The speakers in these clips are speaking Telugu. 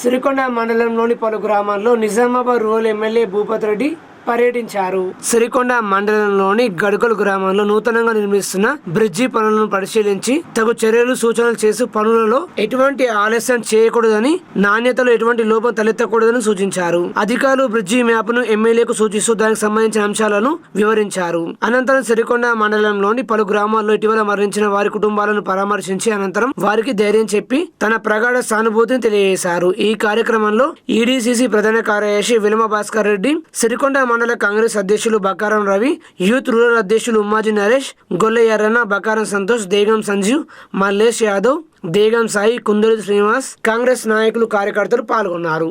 సిరికొండ మండలంలోని పలు గ్రామాల్లో నిజామాబాద్ రూరల్ ఎమ్మెల్యే భూపత్ రెడ్డి పర్యటించారు. సిరికొండ మండలంలోని గడుకలు గ్రామంలో నూతనంగా నిర్మిస్తున్న బ్రిడ్జి పనులను పరిశీలించి తగు చర్యలు సూచనలు చేసి పనులలో ఎటువంటి ఆలస్యం చేయకూడదని నాణ్యతలో ఎటువంటి లోపం తలెత్తకూడదని సూచించారు. అధికారులు బ్రిడ్జి మ్యాప్ను ఎమ్మెల్యేకు సూచిస్తూ దానికి సంబంధించిన అంశాలను వివరించారు. అనంతరం సిరికొండ మండలంలోని పలు గ్రామాల్లో ఇటీవల మరణించిన వారి కుటుంబాలను పరామర్శించి అనంతరం వారికి ధైర్యం చెప్పి తన ప్రగాఢ సానుభూతిని తెలియజేశారు. ఈ కార్యక్రమంలో ఈడీసీసీ ప్రధాన కార్యదర్శి విలమ భాస్కర్ రెడ్డి సిరికొండ మండల కాంగ్రెస్ అధ్యక్షులు బకారం రవి యూత్ రూరల్ అధ్యక్షులు ఉమ్మాజీ నరేష్ గొల్లె ఎర్రన బకారం సంతోష్ దేగం సంజీవ్ మల్లేష్ యాదవ్ దేగం సాయి కుందరి శ్రీనివాస్ కాంగ్రెస్ నాయకులు కార్యకర్తలు పాల్గొన్నారు.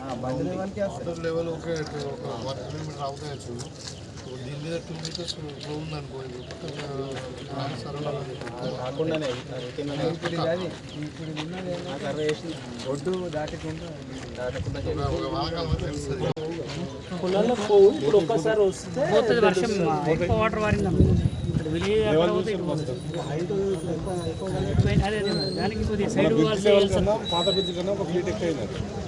వాటర్ లెవెల్ ఒకే ఒక వన్ కిలోమీటర్ అవుతాయచ్చు దీని మీద టూ మీటర్స్ ఫ్లో ఉందనుకో ఒడ్డు దాటకుండా ఇప్పుడు ఒక్కసారి వస్తే పోతుంది వర్షం ఎక్కువ వాటర్ విలేజ్ దానికి కొద్దిగా సైడ్ వాల్స్ పాత బ్రిడ్జ్ కన్నా ఒక ఫీట్ ఎక్కువ